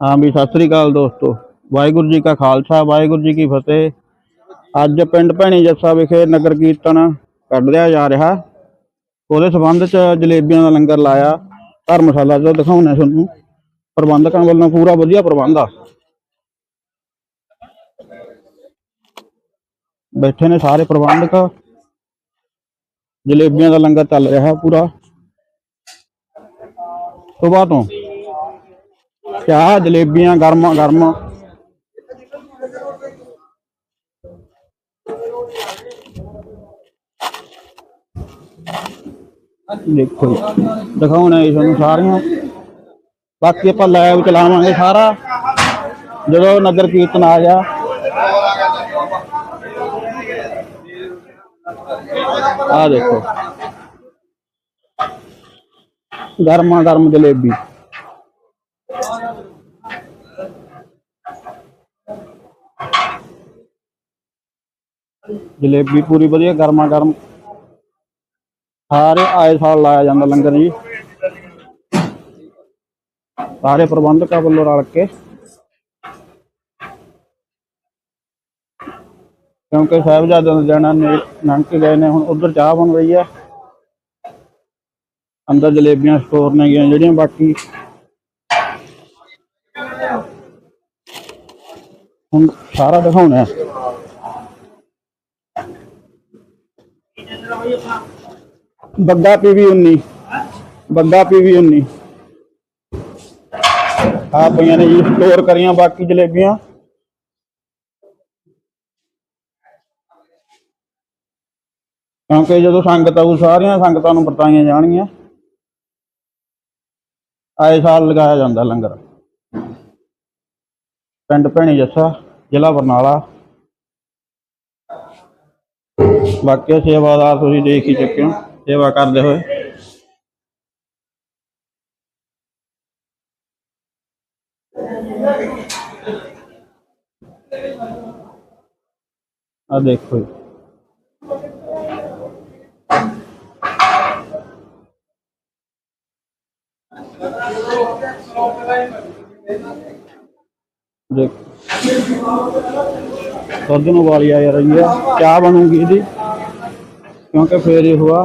ਹਾਂ ਵੀ ਸਤਿ ਸ੍ਰੀ ਅਕਾਲ ਦੋਸਤੋ। ਵਾਹਿਗੁਰੂ ਜੀ ਕਾ ਖਾਲਸਾ, ਵਾਹਿਗੁਰੂ ਜੀ ਕੀ ਫਤਿਹ। ਅੱਜ ਪਿੰਡ ਭੈਣੀ ਜੱਸਾ ਵਿਖੇ ਨਗਰ ਕੀਰਤਨ ਕੱਢਿਆ ਜਾ ਰਿਹਾ। ਉਹਦੇ ਸਬੰਧ ਚ ਜਲੇਬੀਆਂ ਦਾ ਲੰਗਰ ਲਾਇਆ। ਧਰਮਸ਼ਾਲਾ ਚ ਦਿਖਾਉਣਾ ਤੁਹਾਨੂੰ। ਪ੍ਰਬੰਧਕਾਂ ਵੱਲੋਂ ਪੂਰਾ ਵਧੀਆ ਪ੍ਰਬੰਧ ਆ। ਬੈਠੇ ਨੇ ਸਾਰੇ ਪ੍ਰਬੰਧਕ। ਜਲੇਬੀਆਂ ਦਾ ਲੰਗਰ ਚੱਲ ਰਿਹਾ ਪੂਰਾ। ਸੁਬਾਹ ਤੋਂ ਚਾਹ ਜਲੇਬੀਆਂ ਗਰਮ ਗਰਮ ਦੇਖੋ ਜੀ, ਦਿਖਾਉਣਾ ਜੀ ਤੁਹਾਨੂੰ ਸਾਰੀਆਂ ਬਾਕੀ ਆਪਾਂ ਲਾਈਵ ਚਲਾਵਾਂਗੇ ਸਾਰਾ ਜਦੋਂ ਨਗਰ ਕੀਰਤਨ ਆ ਗਿਆ ਆ ਦੇਖੋ ਗਰਮਾ ਗਰਮ ਜਲੇਬੀ ਜਲੇਬੀ ਪੂਰੀ ਵਧੀਆ, ਗਰਮਾ ਗਰਮ। ਸਾਰੇ ਆਏ ਸਾਲ ਲਾਇਆ ਜਾਂਦਾ ਲੰਗਰ ਜੀ। ਸਾਰੇ ਪ੍ਰਬੰਧਕਾਂ ਵੱਲੋਂ ਰਲ ਕੇ। ਕਿਉਂਕਿ ਸਾਹਿਬਜ਼ਾਦਿਆਂ ਦਾ ਜਾਣਾ ਨੰਕ ਗਏ ਨੇ, ਹੁਣ ਉਧਰ ਚਾਹ ਬਣ ਰਹੀ ਹੈ। ਅੰਦਰ ਜਲੇਬੀਆਂ ਸਟੋਰ ਨੇ ਗਈਆਂ ਜਿਹੜੀਆਂ, ਬਾਕੀ ਹੁਣ ਸਾਰਾ ਦਿਖਾਉਣਾ ਹੈ। ਬੱਗਾ ਪੀਵੀ 19 ਬੱਗਾ ਪੀਵੀ 19 ਆ ਪਈਆਂ ਨੇ ਜੀ ਸਟੋਰ ਕਰੀਆਂ ਬਾਕੀ ਜਲੇਬੀਆਂ। ਕਿਉਂਕਿ ਜਦੋਂ ਸੰਗਤ ਆਊ, ਸਾਰੀਆਂ ਸੰਗਤਾਂ ਨੂੰ ਵਰਤਾਈਆਂ ਜਾਣਗੀਆਂ। ਆਏ ਸਾਲ ਲਗਾਇਆ ਜਾਂਦਾ ਲੰਗਰ। ਪਿੰਡ ਭੈਣੀ ਜੱਸਾ, ਜ਼ਿਲ੍ਹਾ ਬਰਨਾਲਾ। ਬਾਕੀ ਸੇਵਾਦਾਰ ਤੁਸੀਂ ਦੇਖ ਹੀ ਚੁੱਕੇ ਹੋ, ਸੇਵਾ ਕਰਦੇ ਹੋਏ। ਆ ਦੇਖੋ ਜੀ। ਦੇਖ। ਦੁੱਧ ਨੂੰ ਵਾਲੀ ਆ ਰਹੀ ਹੈ ਚਾਹ ਬਣੂਗੀ ਇਹਦੀ। ਕਿਉਂਕਿ ਫੇਰ ਇਹ ਹੋਆ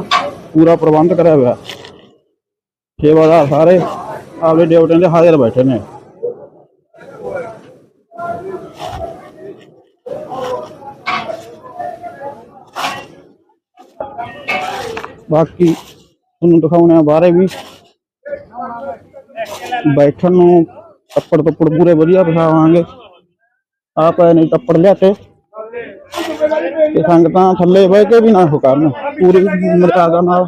ਪੂਰਾ ਪ੍ਰਬੰਧ ਕਰਿਆ ਹੋਇਆ। ਸੇਵਾਦਾਰ ਸਾਰੇ ਆਪਦੇ ਡਿਊਟੀਆਂ ਤੇ ਹਾਜ਼ਰ ਬੈਠੇ ਨੇ। ਬਾਕੀ ਤੁਹਾਨੂੰ ਦਿਖਾਉਣੇ ਆ ਬਾਹਰੇ ਵੀ। ਬੈਠਣ ਨੂੰ ਟੱਪੜ ਟੱਪੜ ਪੂਰੇ ਵਧੀਆ ਬਿਠਾਵਾਂਗੇ ਆ ਪਏ ਨਹੀਂ ਟੱਪੜ ਲਿਆ ਤੇ ਤੇ ਸੰਗਤਾਂ ਥੱਲੇ ਬਹਿ ਕੇ ਵੀ ਨਾ ਹੋ ਕਰਨ, ਪੂਰੀ ਮਰਜ਼ਾਦਾ ਨਾਲ।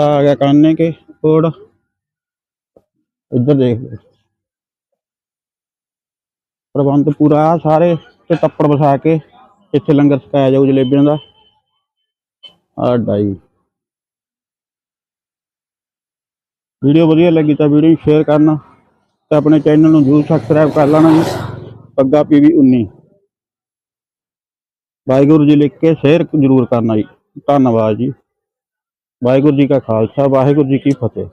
ਆ ਗਿਆ ਕਾਨੇ ਕੇ, ਕੋੜ। ਇੱਧਰ ਦੇਖ ਲਓ। ਪ੍ਰਬੰਧ ਪੂਰਾ ਸਾਰੇ ਤੇ ਟੱਪੜ ਵਸਾ ਕੇ ਇੱਥੇ ਲੰਗਰ ਛਕਾਇਆ ਜਾਊ ਜਲੇਬੀਆਂ ਦਾ। ਆ ਡਾਈ। ਵੀਡੀਓ ਵਧੀਆ ਲੱਗੀ ਤਾਂ ਵੀਡੀਓ ਨੂੰ ਸ਼ੇਅਰ ਕਰਨਾ ਤੇ ਆਪਣੇ ਚੈਨਲ ਨੂੰ ਜਰੂਰ ਸਬਸਕ੍ਰਾਈਬ ਕਰ ਲੈਣਾ ਜੀ, ਪੱਗਾ ਪੀਵੀ 19 ਵਾਹਿਗੁਰੂ ਜੀ ਲਿਖ ਕੇ ਸ਼ੇਅਰ ਜਰੂਰ ਕਰਨਾ ਜੀ। ਧੰਨਵਾਦ ਜੀ। ਵਾਹਿਗੁਰੂ ਜੀ ਕਾ ਖਾਲਸਾ, ਵਾਹਿਗੁਰੂ ਜੀ ਕੀ ਫਤਿਹ।